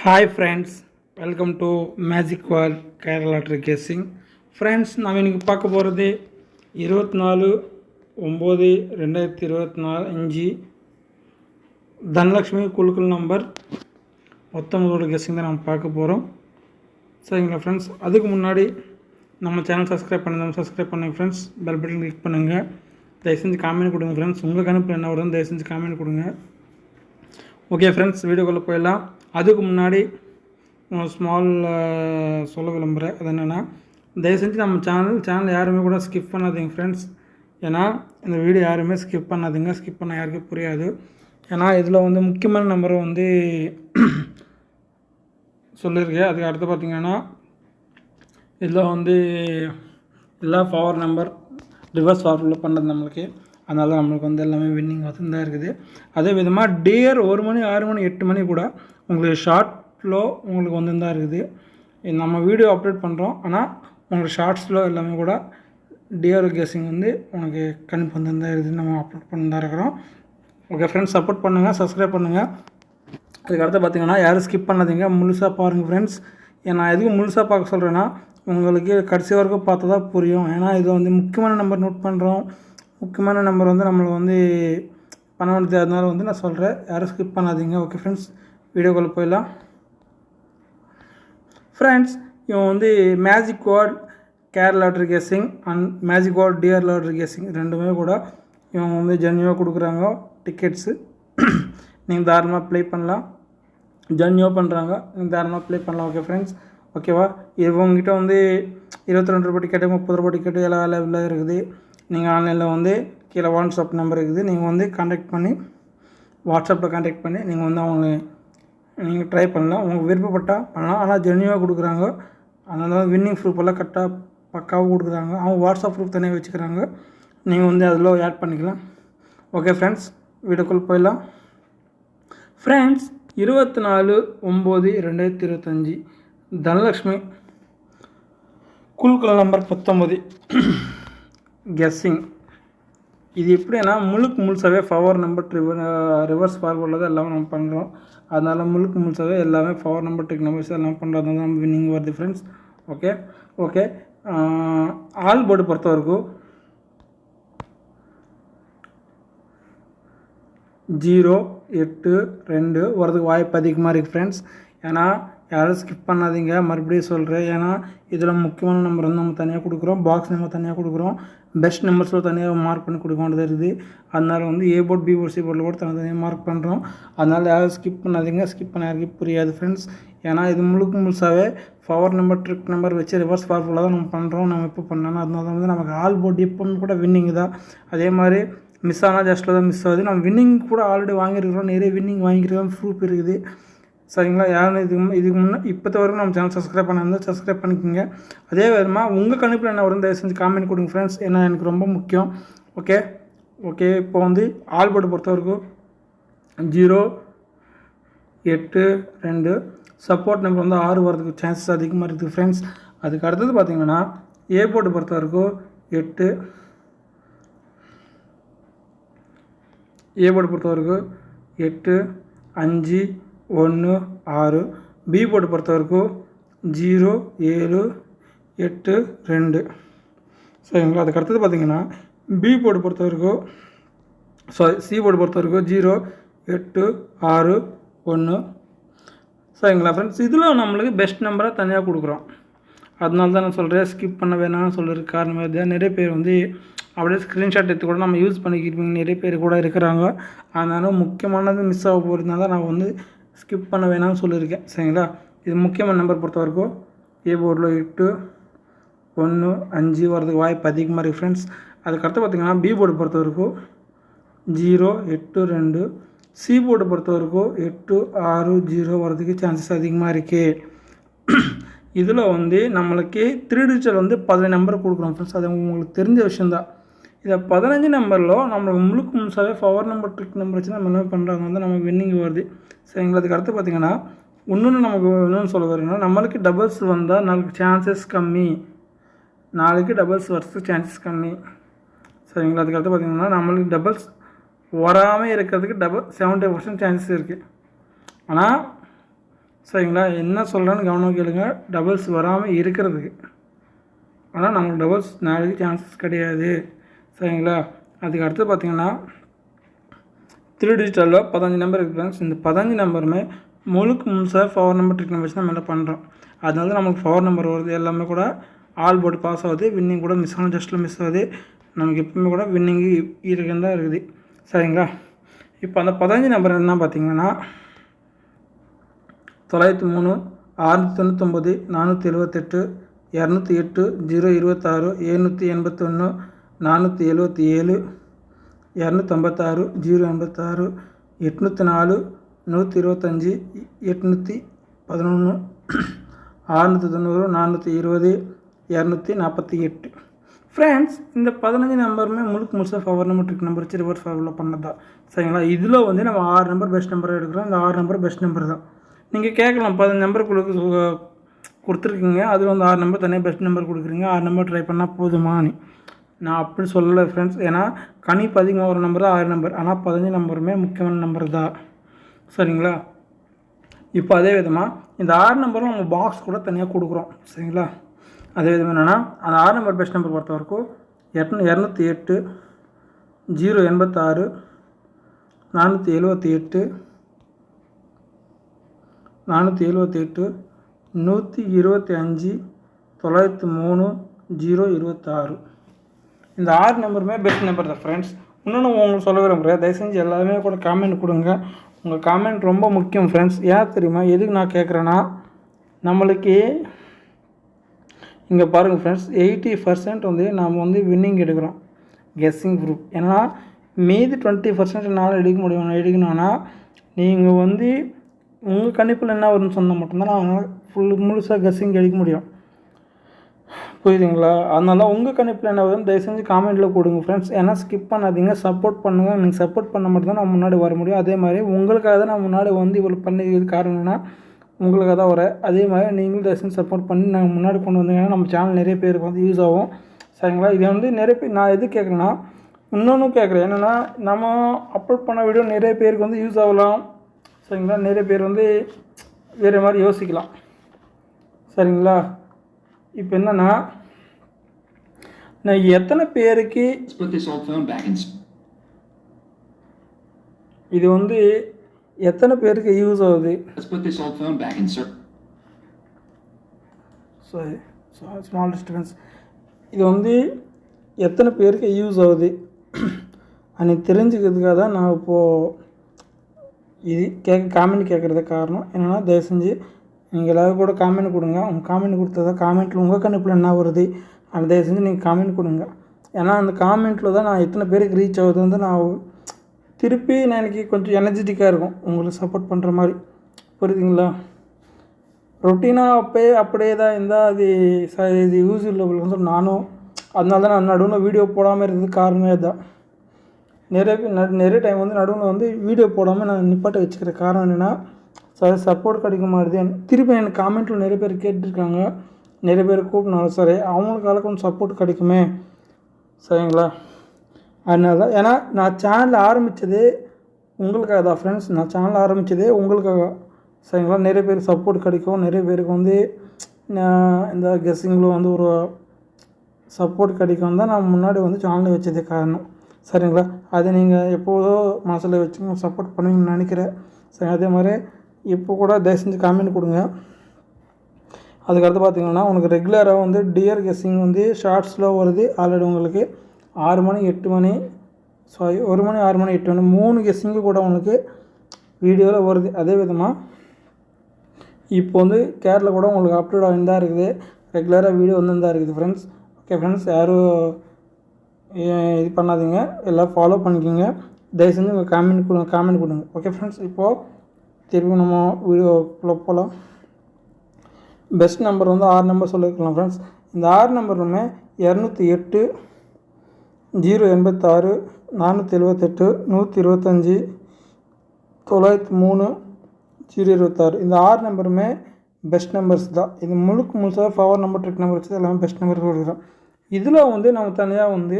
hi friends welcome to magic wall Kerala trick casing friends நம்ம இன்றைக்கி பார்க்க போகிறது இருபத்தி நாலு ஒம்பது ரெண்டாயிரத்தி இருபத்தி நாலு அஞ்சு தனலக்ஷ்மி குழுக்கள் நம்பர் பத்தொம்பதோட கெஸ்ஸிங் தான் நம்ம பார்க்க போகிறோம் சரிங்களா ஃப்ரெண்ட்ஸ் அதுக்கு முன்னாடி நம்ம சேனல் சப்ஸ்கிரைப் பண்ணுங்க சப்ஸ்கிரைப் பண்ணுங்கள் ஃப்ரெண்ட்ஸ் பெல் பட்டன் கிளிக் பண்ணுங்கள் தயவு செஞ்சு காமெண்ட் கொடுங்க ஃப்ரெண்ட்ஸ் உங்கள் கணிப்பில் என்ன வருதுன்னு தயவு செஞ்சு காமெண்ட் கொடுங்க ஓகே ஃப்ரெண்ட்ஸ் வீடியோக்குள்ளே போயிடலாம் அதுக்கு முன்னாடி ஸ்மால் சொல்ல விரும்புகிறேன் அது என்னென்னா தயவு செஞ்சு நம்ம சேனல் சேனல் யாருமே கூட ஸ்கிப் பண்ணாதீங்க ஃப்ரெண்ட்ஸ் ஏன்னா இந்த வீடியோ யாருமே ஸ்கிப் பண்ணாதீங்க ஸ்கிப் பண்ண யாருக்கும் புரியாது. ஏன்னா இதில் வந்து முக்கியமான நம்பரை வந்து சொல்லியிருக்கேன். அதுக்கு அடுத்து பார்த்தீங்கன்னா இதில் வந்து எல்லா பவர் நம்பர் ரிவர்ஸ் ஃபார்ஃபுல்லாக பண்ணுறது நம்மளுக்கு. அதனால நம்மளுக்கு வந்து எல்லாமே வின்னிங் வந்து தான் இருக்குது. அதே விதமாக டியர் ஒரு மணி ஆறு மணி எட்டு மணி கூட உங்களுக்கு ஷார்ட்டில் உங்களுக்கு வந்து தான் இருக்குது. நம்ம வீடியோ அப்லோட் பண்ணுறோம் ஆனால் உங்களுக்கு ஷார்ட்ஸில் எல்லாமே கூட டிஆர் கேசிங் வந்து உனக்கு கணிப்பு வந்து தான் இருக்குது. நம்ம அப்லோட் பண்ணி தான் இருக்கிறோம். ஓகே ஃப்ரெண்ட்ஸ் சப்போர்ட் பண்ணுங்கள் சப்ஸ்கிரைப் பண்ணுங்கள் அதுக்கடுத்து பார்த்தீங்கன்னா யாரும் ஸ்கிப் பண்ணாதீங்க. முழுசாக பாருங்கள் ஃப்ரெண்ட்ஸ் நான் எதுக்கு முழுசாக பார்க்க சொல்கிறேன்னா உங்களுக்கு கடைசி வரைக்கும் பார்த்தா தான் புரியும். ஏன்னா இது வந்து முக்கியமான நம்பர் நோட் பண்ணுறோம் முக்கியமான நம்பர் வந்து நம்மளுக்கு வந்து பண்ண வேண்டியது அதனால வந்து நான் சொல்கிறேன் யாரும் ஸ்கிப் பண்ணாதீங்க. ஓகே ஃப்ரெண்ட்ஸ் வீடியோக்குள்ளே போயிடலாம். ஃப்ரெண்ட்ஸ் இவன் வந்து magic word care lottery guessing and magic word dear lottery guessing ரெண்டுமே கூட இவங்க வந்து ஜென்யூவாக கொடுக்குறாங்க. டிக்கெட்ஸு நீங்கள் தாராளமாக ப்ளே பண்ணலாம். ஜென்யூவாக பண்ணுறாங்க நீங்கள் தாராளமாக ப்ளே பண்ணலாம். ஓகே ஃப்ரெண்ட்ஸ் ஓகேவா இவங்ககிட்ட வந்து இருபத்தி ரெண்டு ரூபாய் டிக்கெட்டு முப்பது ரூபாய் டிக்கெட்டு எல்லாம் அவைலபிளாக இருக்குது. நீங்கள் ஆன்லைனில் வந்து கீழே வாட்ஸ்அப் நம்பர் இருக்குது. நீங்கள் வந்து கான்டாக்ட் பண்ணி வாட்ஸ்அப்பில் கான்டாக்ட் பண்ணி நீங்கள் வந்து அவங்க நீங்கள் ட்ரை பண்ணலாம். உங்களுக்கு விருப்பப்பட்டால் பண்ணலாம். ஆனால் ஜென்யூவாக கொடுக்குறாங்க. அதனால வின்னிங் ப்ரூஃப் எல்லாம் கரெக்டாக பக்காவாக கொடுக்குறாங்க. அவங்க வாட்ஸ்அப் ப்ரூஃப் தனியாக வச்சுக்கிறாங்க. நீங்கள் வந்து அதில் ஆட் பண்ணிக்கலாம். ஓகே ஃப்ரெண்ட்ஸ் வீடியோக்குள் போயிடலாம். ஃப்ரெண்ட்ஸ் இருபத்தி நாலு ஒம்பது ரெண்டாயிரத்தி இருபத்தஞ்சி தனலக்ஷ்மி குழுக்கள் நம்பர் பத்தொம்பது கெஸ்ஸிங் இது எப்படின்னா முழுக்கு முழுசாகவே பவர் நம்பர் ரிவர் ரிவர்ஸ் ஃபார்வர்டில் தான் எல்லாமே நம்ம பண்ணுறோம் அதனால் முழுக்கு முழுசாகவே எல்லாமே பவர் நம்பர் டெக் நம்பர்ஸ் எல்லாம் பண்ணுறது தான் நம்ம வின்னிங் வருது friends okay okay all board பொறுத்த வரைக்கும் ஜீரோ எட்டு ரெண்டு வரதுக்கு வாய்ப்பு அதிகமாக இருக்குது ஃப்ரெண்ட்ஸ் ஏன்னா யாரும் ஸ்கிப் பண்ணாதீங்க. மறுபடியும் சொல்கிறேன் ஏன்னா இதில் முக்கியமான நம்பர் வந்து நம்ம தனியாக கொடுக்குறோம். பாக்ஸ் நம்பர் தனியாக கொடுக்குறோம். பெஸ்ட் நம்பர்ஸில் தனியாக மார்க் பண்ணி கொடுக்க வேண்டியது இருக்குது. அதனால் வந்து A board B board C போர்டில் கூட தனி தனியாக மார்க் பண்ணுறோம் அதனால் யாரும் ஸ்கிப் பண்ணாதீங்க. ஸ்கிப் பண்ண யாருக்கும் புரியாது ஃப்ரெண்ட்ஸ் ஏன்னா இது முழுக்க முழுசாகவே பவர் நம்பர் ட்ரிக் நம்பர் வச்சு ரிவர்ஸ் பவர்ஃபுல்லாக தான் நம்ம பண்ணுறோம் நம்ம எப்போ பண்ணணும் அதனால தான் வந்து நமக்கு ஆல் போர்ட் எப்போன்னு கூட வின்னிங் தான். அதே மாதிரி மிஸ் ஆனால் ஜஸ்ட்டில் தான் மிஸ் ஆகுது. நம்ம வின்னிங் கூட ஆல்ரெடி வாங்கியிருக்கிறோம். நிறைய வின்னிங் வாங்கியிருக்கோம் ப்ரூஃப் இருக்குது. சரிங்களா? யாரும் இதுக்கு இதுக்கு முன்னே இப்போத்த வரைக்கும் நம்ம சேனல் சப்ஸ்கிரைப் பண்ணியிருந்தால் சப்ஸ்கிரைப் பண்ணிக்கோங்க. அதே விதமாக உங்கள் கணிப்பில் என்ன வரும் தயவு செஞ்சு காமெண்ட் கொடுங்க ஃப்ரெண்ட்ஸ் ஏன்னா எனக்கு ரொம்ப முக்கியம். ஓகே ஓகே இப்போ வந்து ஆல்போர்டு பொறுத்த வரைக்கும் ஜீரோ எட்டு ரெண்டு. சப்போர்ட் நம்பர் வந்து ஆறு வரதுக்கு சான்சஸ் அதிகமாக இருக்குது ஃப்ரெண்ட்ஸ் அதுக்கு அடுத்தது பார்த்தீங்கன்னா ஏ போர்டு பொறுத்த வரைக்கும் எட்டு. ஏ போர்டு பொறுத்த வரைக்கும் எட்டு அஞ்சு ஒன்று ஆறு. பி போர்டு பொறுத்த வரைக்கும் ஜீரோ ஏழு எட்டு ரெண்டு. சரிங்களா? அதுக்கு அடுத்தது பார்த்தீங்கன்னா பி போர்டு பொறுத்த வரைக்கும் சாரி சி போர்டு பொறுத்த வரைக்கும் ஜீரோ எட்டு ஆறு ஒன்று. சரிங்களா ஃப்ரெண்ட்ஸ் இதில் நம்மளுக்கு பெஸ்ட் நம்பராக தனியாக கொடுக்குறோம். அதனால தான் நான் சொல்கிறேன் ஸ்கிப் பண்ண வேணாம்னு சொல்கிற காரணம் தான். நிறைய பேர் வந்து அப்படியே ஸ்க்ரீன்ஷாட் எடுத்து கூட நம்ம யூஸ் பண்ணிக்கிட்டு நிறைய பேர் கூட இருக்கிறாங்க. அதனால முக்கியமானது மிஸ் ஆக போகிறதுனால நான் வந்து ஸ்கிப் பண்ண வேணாம்னு சொல்லியிருக்கேன் சரிங்களா? இது முக்கியமான நம்பர் பொறுத்த வரைக்கும் ஏ போர்டில் எட்டு ஒன்று அஞ்சு வரதுக்கு வாய்ப்பு அதிகமாக இருக்குது ஃப்ரெண்ட்ஸ் அதுக்கடுத்து பார்த்திங்கன்னா பி போர்டு பொறுத்த வரைக்கும் ஜீரோ எட்டு ரெண்டு. சி போர்டு பொறுத்த வரைக்கும் எட்டு ஆறு ஜீரோ வரதுக்கு சான்சஸ் அதிகமாக இருக்குது இதில் வந்து நம்மளுக்கு த்ரீ டிஜிட்டல் வந்து பதினஞ்சு நம்பர் கொடுக்குறோம் ஃப்ரெண்ட்ஸ் அது உங்களுக்கு தெரிஞ்ச விஷயந்தான் இதை பதினஞ்சு நம்பரில் நம்மளுக்கு முழுக்க முழுசாகவே பவர் நம்பர் ட்ரிக் நம்பர் வச்சு நம்ம என்ன பண்ணுறாங்க வந்து நமக்கு வின்னிங் வருது. சரிங்களா? அதுக்கு அடுத்து பார்த்திங்கன்னா இன்னொன்று நமக்கு இன்னொன்று சொல்ல வரீங்கன்னா நம்மளுக்கு டபுள்ஸ் வந்தால் நாளைக்கு சான்சஸ் கம்மி. நாளைக்கு டபுள்ஸ் வரதுக்கு சான்சஸ் கம்மி. சரிங்களா? அதுக்கு அடுத்து பார்த்திங்கன்னா நம்மளுக்கு டபுள்ஸ் வராமல் இருக்கிறதுக்கு டபுள் செவன்ட்டி பர்சன்ட் சான்சஸ் இருக்குது ஆனால் சரிங்களா? என்ன சொல்கிறேன்னு கவனம் கேளுங்க. டபுள்ஸ் வராமல் இருக்கிறதுக்கு. ஆனால் நமக்கு டபுள்ஸ் நாளைக்கு சான்சஸ் கிடையாது. சரிங்களா? அதுக்கு அடுத்து பார்த்தீங்கன்னா த்ரீ டிஜிட்டலில் பதினஞ்சு நம்பர் இருக்குது ஃப்ரெண்ட்ஸ் இந்த பதினஞ்சு நம்பருமே முழுக்க முழுசாக ஃபவர் நம்பர் ட்ரிக் நம்பர் தான் நம்ம பண்ணுறோம் அதனால தான் நமக்கு ஃபவர் நம்பர் வருது. எல்லாமே கூட ஆல் போர்டு பாஸ் ஆகுது. வின்னிங் கூட மிஸ் ஆன ஜஸ்ட்டில் மிஸ் ஆகுது. நமக்கு எப்பவுமே கூட வின்னிங்கு இருக்குன்னு தான் இருக்குது. சரிங்களா? இப்போ அந்த பதினஞ்சு நம்பர் என்ன பார்த்தீங்கன்னா தொள்ளாயிரத்தி மூணு அறுநூற்றி தொண்ணூத்தொம்பது நானூற்றி எழுபத்தெட்டு இரநூத்தி எட்டு ஜீரோ இருபத்தாறு எழுநூற்றி எண்பத்தொன்று நானூற்றி எழுபத்தி ஏழு இரநூத்தம்பத்தாறு ஜீரோ எண்பத்தாறு எட்நூற்றி நாலு நூற்றி இருபத்தஞ்சி எட்நூற்றி பதினொன்று ஆறுநூற்றி தொண்ணூறு நானூற்றி இருபது இரநூத்தி நாற்பத்தி எட்டு ஃப்ரெண்ட்ஸ் இந்த பதினஞ்சு நம்பருமே முழுக்க முழுசாக ஃபவர் நம்பர் ட்ரிக் நம்பர் வச்சு ரிவர்ஸ் ஃபார்வில் பண்ணது தான் சரிங்களா? இதில் வந்து நம்ம ஆறு நம்பர் பெஸ்ட் நம்பர் எடுக்கிறோம். இந்த ஆறு நம்பர் பெஸ்ட் நம்பர் தான். நீங்கள் கேட்கலாம். பதினஞ்சு நம்பர் கொடுக்க கொடுத்துருக்கீங்க. அதில் வந்து ஆறு நம்பர் தனியாக பெஸ்ட் நம்பர் கொடுக்குறீங்க. ஆறு நம்பர் ட்ரை பண்ணால் போதுமானு நான் அப்படி சொல்லலை ஃப்ரெண்ட்ஸ் ஏன்னா கனி பதிகமாக ஒரு நம்பர் தான் ஆறு நம்பர் ஆனால் பதினஞ்சு நம்பருமே முக்கியமான நம்பர் தான். சரிங்களா? இப்போ அதே விதமாக இந்த ஆறு நம்பரும் நம்ம பாக்ஸ் கூட தனியாக கொடுக்குறோம். சரிங்களா? அதே விதமாக என்னென்னா அந்த ஆறு நம்பர் பெஸ்ட் நம்பர் பொறுத்த வரைக்கும் எட்நூ இரநூத்தி எட்டு ஜீரோ எண்பத்தாறு நானூற்றி எழுபத்தி எட்டு நானூற்றி எழுபத்தி எட்டு நூற்றி இருபத்தி அஞ்சு தொள்ளாயிரத்தி மூணு ஜீரோ இருபத்தாறு. இந்த ஆறு நம்பருமே பெஸ்ட் நம்பர் தான் ஃப்ரெண்ட்ஸ் இன்னொன்று உங்களுக்கு சொல்ல விரும்புகிறேன் தயவு செஞ்சு எல்லாருமே கூட காமெண்ட் கொடுங்க. உங்கள் காமெண்ட் ரொம்ப முக்கியம் ஃப்ரெண்ட்ஸ் ஏன் தெரியுமா? எதுக்கு நான் கேட்குறேன்னா நம்மளுக்கு இங்கே பாருங்கள் ஃப்ரெண்ட்ஸ் எயிட்டி பர்சன்ட் வந்து நாம் வந்து வின்னிங் எடுக்கிறோம். கெஸ்ஸிங் குரூப் ஏன்னா மீதி டுவெண்ட்டி பர்சன்ட் என்னால் எடுக்க முடியும். எடுக்கணும்னா நீங்கள் வந்து உங்கள் கணிப்பில் என்ன வரும்னு சொன்னால் மட்டும்தான் நான் ஃபுல் முழுசாக கெஸ்ஸிங் எடுக்க முடியும். புரியுதுங்களா? அதனால உங்கள் கணிப்பில் என்ன வரும்? தயவு செஞ்சு காமெண்ட்டில் கொடுங்க ஃப்ரெண்ட்ஸ் ஏன்னா ஸ்கிப் பண்ணாதீங்க. சப்போர்ட் பண்ணுங்கள் நீங்கள் சப்போர்ட் பண்ண மட்டும் தான் நான் முன்னாடி வர முடியும். அதே மாதிரி உங்களுக்காக தான் நான் முன்னாடி வந்து இவ்வளோ பண்ணது காரணம் உங்களுக்காக தான் வரேன் அதே மாதிரி நீங்களும் தயவு செஞ்சு சப்போர்ட் பண்ணி நாங்கள் முன்னாடி கொண்டு வந்தீங்கன்னா நம்ம சேனல் நிறைய பேருக்கு வந்து யூஸ் ஆகும். சரிங்களா? இதை வந்து நிறைய பேர் நான் எது கேட்குறேன்னா இன்னொன்றும் கேட்குறேன். என்னென்னா நம்ம அப்லோட் பண்ண வீடியோ நிறைய பேருக்கு வந்து யூஸ் ஆகலாம். சரிங்களா? நிறைய பேர் வந்து வேறு மாதிரி யோசிக்கலாம். சரிங்களா? இப்போ என்னென்னா நான் எத்தனை பேருக்கு Let's put this old phone back in. s- இது வந்து எத்தனை பேருக்கு யூஸ் ஆகுது Let's put this old phone back in. Sir. Sorry small disturbance இது வந்து எத்தனை பேருக்கு யூஸ் ஆகுது அன்னைக்கு தெரிஞ்சுக்கிறதுக்காக தான் நான் இப்போது இது கேட்க காமெண்ட் கேட்குறது காரணம் என்னென்னா தயவு செஞ்சு நீங்கள் எல்லோரும் கூட காமெண்ட் கொடுங்க. உங்கள் காமெண்ட் கொடுத்தா காமெண்ட்டில் உங்கள் கணிப்பில் என்ன வருது? அந்த தயவு செஞ்சு நீங்கள் காமெண்ட் கொடுங்க. ஏன்னா அந்த காமெண்ட்டில் தான் நான் எத்தனை பேருக்கு ரீச் ஆகுது வந்து நான் திருப்பி நான் எனக்கு கொஞ்சம் எனர்ஜெட்டிக்காக இருக்கும். உங்களுக்கு சப்போர்ட் பண்ணுற மாதிரி. புரியுதுங்களா? ரொட்டீனாக அப்போயே அப்படியே தான் இருந்தால் அது ச இது யூஸ் இல்லைன்னு சொல்லி நானும் அதனால தான் நான் நடுவில் வீடியோ போடாமல் இருந்தது காரணமே தான் நிறைய பேர் நிறைய டைம் வந்து நடுவில் வந்து வீடியோ போடாமல் நான் நிப்பாட்ட வச்சுக்கிற காரணம் என்னென்னா சார் சப்போர்ட் கிடைக்க மாட்டேது திருப்பி எனக்கு காமெண்ட்டில் நிறைய பேர் கேட்டிருக்காங்க. நிறைய பேர் கூப்பிட்னாலும் சார் அவங்களுக்கால கொஞ்சம் சப்போர்ட் கிடைக்குமே. சரிங்களா? அதனால தான் ஏன்னா நான் சேனல் ஆரம்பித்ததே உங்களுக்காக தான் ஃப்ரெண்ட்ஸ் நான் சேனல் ஆரம்பித்ததே உங்களுக்காக. சரிங்களா? நிறைய பேர் சப்போர்ட் கிடைக்கும். நிறைய பேருக்கு வந்து நான் இந்த கெஸ்ஸிங்கில் வந்து ஒரு சப்போர்ட் கிடைக்கும் தான் நான் முன்னாடி வந்து சேனல் வச்சதே காரணம். சரிங்களா? அதை நீங்கள் எப்போதோ மனசில் வச்சு சப்போர்ட் பண்ணுவீங்கன்னு நினைக்கிறேன். சரி அதே மாதிரி இப்போ கூட தயவு செஞ்சு காமெண்ட் கொடுங்க. அதுக்கடுத்து பார்த்தீங்கன்னா உனக்கு ரெகுலராக வந்து டியர் கெஸ்ஸிங் வந்து ஷார்ட்ஸில் வருது. ஆல்ரெடி உங்களுக்கு ஆறு மணி எட்டு மணி சாரி ஒரு மணி ஆறு மணி எட்டு மணி மூணு கெஸ்ஸிங்கு கூட உங்களுக்கு வீடியோவில் வருது. அதே விதமாக இப்போ வந்து கேரளா கூட உங்களுக்கு அப்லோட் ஆகி தான் இருக்குது. ரெகுலராக வீடியோ வந்து தான் இருக்குது ஃப்ரெண்ட்ஸ் ஓகே ஃப்ரெண்ட்ஸ் யாரும் ஏ- இது பண்ணாதீங்க. எல்லாம் ஃபாலோ பண்ணிக்கோங்க. தயவு செஞ்சு உங்கள் காமெண்ட் கொடுங்க காமெண்ட் கொடுங்க. ஓகே ஃப்ரெண்ட்ஸ் இப்போது திரும்பி நம்ம வீடியோக்குள்ளே போகலாம் பெஸ்ட் நம்பர் வந்து ஆறு நம்பர் சொல்லியிருக்கலாம் ஃப்ரெண்ட்ஸ் இந்த ஆறு நம்பருமே இரநூத்தி எட்டு ஜீரோ எண்பத்தாறு நானூற்றி எழுபத்தெட்டு நூற்றி இருபத்தஞ்சி தொள்ளாயிரத்தி மூணு ஜீரோ இருபத்தாறு. இந்த ஆறு நம்பருமே பெஸ்ட் நம்பர்ஸ் தான். இது முழுக்க முழுசாக பவர் நம்பர் ட்ரிக் நம்பர் வச்சு எல்லாமே பெஸ்ட் நம்பர் கொடுக்குறோம் இதில் வந்து நம்ம தனியாக வந்து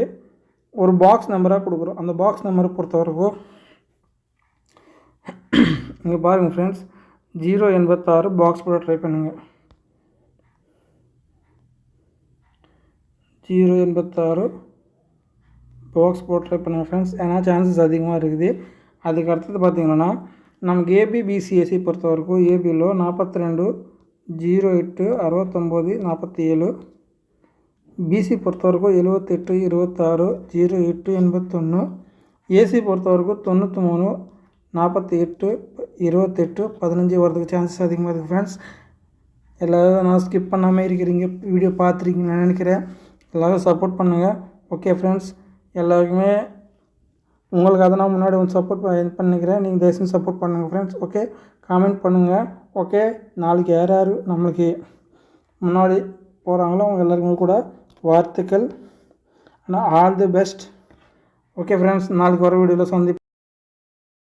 ஒரு பாக்ஸ் நம்பராக கொடுக்குறோம். அந்த பாக்ஸ் நம்பரை பொறுத்தவரைக்கும் இங்கே பாருங்கள் ஃப்ரெண்ட்ஸ் ஜீரோ எண்பத்தாறு பாக்ஸ் போட ட்ரை பண்ணுங்கள் ஜீரோ எண்பத்தாறு பாக்ஸ் போட ட்ரை பண்ணுங்கள் ஃப்ரெண்ட்ஸ் ஏன்னா சான்சஸ் அதிகமாக இருக்குது. அதுக்கு அடுத்தது பார்த்தீங்கன்னா நமக்கு ஏபிபிசிஎஸ்சி பொறுத்த வரைக்கும் ஏபியில் நாற்பத்தி ரெண்டு ஜீரோ எட்டு அறுபத்தொம்போது நாற்பத்தி ஏழு பிசி பொறுத்த வரைக்கும் எழுபத்தெட்டு இருபத்தாறு ஜீரோ எட்டு எண்பத்தொன்று ஏசி பொறுத்த வரைக்கும் தொண்ணூற்றி மூணு நாற்பத்தி எட்டு இருபத்தெட்டு பதினஞ்சு வரதுக்கு சான்சஸ் அதிகமாக இருக்குது ஃப்ரெண்ட்ஸ் எல்லோரும் நான் ஸ்கிப் பண்ணாமல் இருக்கிறீங்க. வீடியோ பார்த்துருக்கீங்கன்னு நினைக்கிறேன். எல்லோரும் சப்போர்ட் பண்ணுங்கள் ஓகே ஃப்ரெண்ட்ஸ் எல்லாருக்குமே உங்களுக்கு அதை நான் முன்னாடி வந்து சப்போர்ட் பண்ணிக்கிறேன். நீங்கள் தயவுசெய்து சப்போர்ட் பண்ணுங்கள் ஃப்ரெண்ட்ஸ் ஓகே காமெண்ட் பண்ணுங்கள் ஓகே நாளைக்கு யார் யார் நம்மளுக்கு முன்னாடி போகிறாங்களோ அவங்க எல்லாருக்குமே கூட வாழ்த்துக்கள். ஆனால் all the best okay friends நாளைக்கு வர வீடியோவில் சந்தி